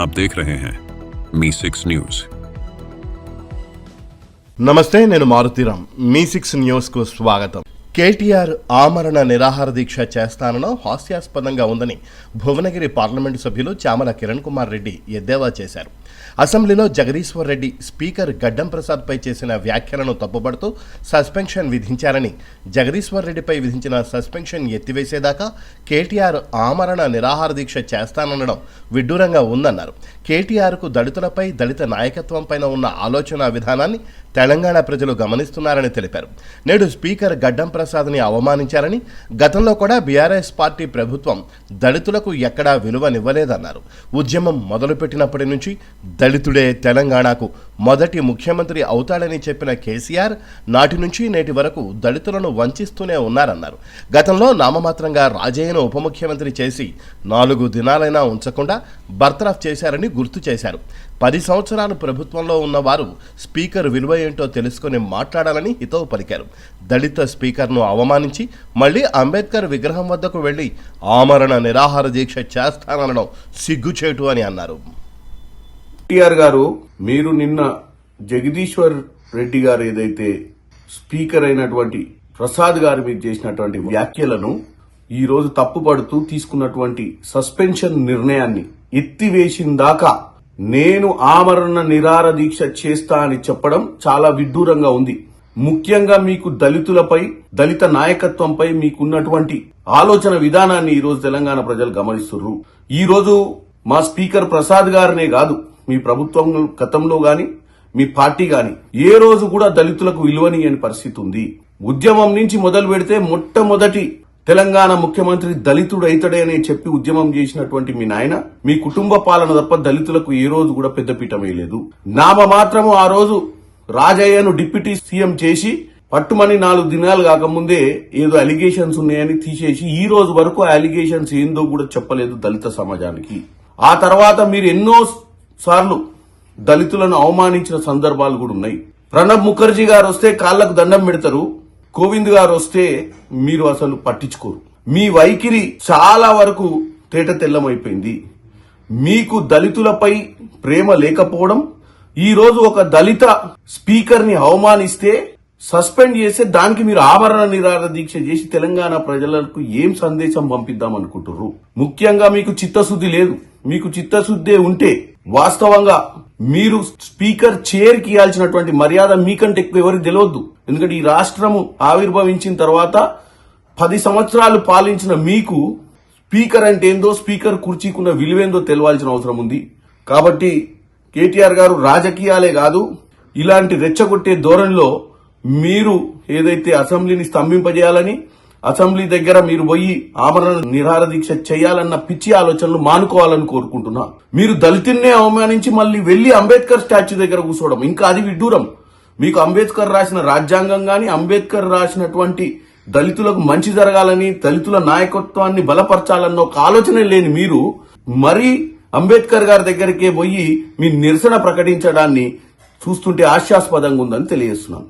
आप देख रहे हैं मी सिक्स न्यूज నమస్తే నేను మారుతీరామ్ మీ సిక్స్ న్యూస్కు స్వాగతం కేటీఆర్ ఆమరణ నిరాహార దీక్ష చేస్తానడం హాస్యాస్పదంగా ఉందని భువనగిరి పార్లమెంటు సభ్యులు చామల కిరణ్ కుమార్ రెడ్డి ఎద్దేవా చేశారు. అసెంబ్లీలో జగదీశ్వర్ రెడ్డి స్పీకర్ గడ్డం ప్రసాద్పై చేసిన వ్యాఖ్యలను తప్పుపడుతూ సస్పెన్షన్ విధించారని జగదీశ్వర్ రెడ్డిపై విధించిన సస్పెన్షన్ ఎత్తివేసేదాకా కేటీఆర్ ఆమరణ నిరాహార దీక్ష చేస్తానడం విడ్డూరంగా ఉందన్నారు. కేటీఆర్కు దళితులపై దళిత నాయకత్వం పైన ఉన్న ఆలోచన విధానాన్ని తెలంగాణ ప్రజలు గమనిస్తున్నారని తెలిపారు. నేడు స్పీకర్ గడ్డం ప్రసాద్ని అవమానించారని గతంలో కూడా బీఆర్ఎస్ పార్టీ ప్రభుత్వం దళితులకు ఎక్కడా విలువనివ్వలేదన్నారు. ఉద్యమం మొదలుపెట్టినప్పటి నుంచి దళితుడే తెలంగాణకు మొదటి ముఖ్యమంత్రి అవుతాడని చెప్పిన కేసీఆర్ నాటి నుంచి నేటి వరకు దళితులను వంచిస్తూనే ఉన్నారన్నారు. గతంలో నామమాత్రంగా రాజయ్యను ఉప ముఖ్యమంత్రి చేసి నాలుగు దినాలైనా ఉంచకుండా బర్తరఫ్ చేశారని గుర్తు చేశారు. పది సంవత్సరాలు ప్రభుత్వంలో ఉన్నవారు స్పీకర్ విలువ ఏంటో తెలుసుకుని మాట్లాడాలని హితవు పలికారు. దళిత స్పీకర్ను అవమానించి మళ్ళీ అంబేద్కర్ విగ్రహం వద్దకు వెళ్ళి ఆమరణ నిరాహార దీక్ష చేస్తానడం సిగ్గుచేటు అని అన్నారు. టిఆర్ గారు మీరు నిన్న జగదీశ్వర్ రెడ్డి గారు ఏదైతే స్పీకర్ అయినటువంటి ప్రసాద్ గారి మీద చేసినటువంటి వ్యాఖ్యలను ఈ రోజు తప్పుపడుతూ తీసుకున్నటువంటి సస్పెన్షన్ నిర్ణయాన్ని ఎత్తివేసిన దాకా నేను ఆమరణ నిరార దీక్ష చేస్తా అని చెప్పడం చాలా విడ్డూరంగా ఉంది. ముఖ్యంగా మీకు దళితులపై దళిత నాయకత్వంపై మీకున్నటువంటి ఆలోచన విధానాన్ని ఈరోజు తెలంగాణ ప్రజలు గమనిస్తున్నారు ఈరోజు మా స్పీకర్ ప్రసాద్ గారినే కాదు మీ ప్రభుత్వం గతంలో గాని మీ పార్టీ గాని ఏ రోజు కూడా దళితులకు విలువనీయని పరిస్థితి ఉంది. ఉద్యమం నుంచి మొదలు పెడితే మొట్టమొదటి తెలంగాణ ముఖ్యమంత్రి దళితుడు అవుతాడే అని చెప్పి ఉద్యమం చేసినటువంటి మీ నాయన మీ కుటుంబ పాలన తప్ప దళితులకు ఏ రోజు కూడా పెద్దపీట వేయలేదు నామ మాత్రము ఆ రోజు రాజయ్యను డిప్యూటీ సీఎం చేసి పట్టుమని నాలుగు దినాలు కాకముందే ఏదో అలిగేషన్స్ ఉన్నాయని తీసేసి ఈ రోజు వరకు ఆ అలిగేషన్స్ ఏందో కూడా చెప్పలేదు దళిత సమాజానికి. ఆ తర్వాత మీరు ఎన్నో సార్లు దళితులను అవమానించిన సందర్భాలు కూడా ఉన్నాయి. ప్రణబ్ ముఖర్జీ గారు వస్తే కాళ్ళకు దండం పెడతారు కోవింద్ గారు వస్తే మీరు అసలు పట్టించుకోరు. మీ వైఖరి చాలా వరకు తేట తెల్లమైపోయింది. మీకు దళితులపై ప్రేమ లేకపోవడం ఈరోజు ఒక దళిత స్పీకర్ని అవమానిస్తే సస్పెండ్ చేస్తే దానికి మీరు ఆభరణ నిరాహార దీక్ష చేసి తెలంగాణ ప్రజలకు ఏం సందేశం పంపిద్దాం అనుకుంటున్నారు ముఖ్యంగా మీకు చిత్తశుద్ధి లేదు. మీకు చిత్తశుద్ధే ఉంటే వాస్తవంగా మీరు స్పీకర్ చైర్కి ఇవ్వాల్సినటువంటి మర్యాద మీకంటే ఎక్కువ ఎవరికి తెలియద్దు. ఎందుకంటే ఈ రాష్ట్రము ఆవిర్భవించిన తర్వాత పది సంవత్సరాలు పాలించిన మీకు స్పీకర్ అంటే ఏందో స్పీకర్ కుర్చీకున్న విలువేందో తెలవాల్సిన అవసరం ఉంది. కాబట్టి కేటీఆర్ గారు రాజకీయాలే కాదు ఇలాంటి రెచ్చగొట్టే ధోరణిలో మీరు ఏదైతే అసెంబ్లీని స్తంభింపజేయాలని అసెంబ్లీ దగ్గర మీరు పోయి ఆమరణ నిరాహార దీక్ష చేయాలన్న పిచ్చి ఆలోచనలు మానుకోవాలని కోరుకుంటున్నా. మీరు దళితున్నే అవమానించి మళ్ళీ వెళ్ళి అంబేద్కర్ స్టాచ్యూ దగ్గర కూర్చోవడం ఇంకా అది విడ్డూరం. మీకు అంబేద్కర్ రాసిన రాజ్యాంగం గాని అంబేద్కర్ రాసినటువంటి దళితులకు మంచి జరగాలని దళితుల నాయకత్వాన్ని బలపరచాలన్న ఒక ఆలోచన లేని మీరు మరీ అంబేద్కర్ గారి దగ్గరికే పోయి మీ నిరసన ప్రకటించడాన్ని చూస్తుంటే హాస్యాస్పదంగా ఉందని తెలియజేస్తున్నాను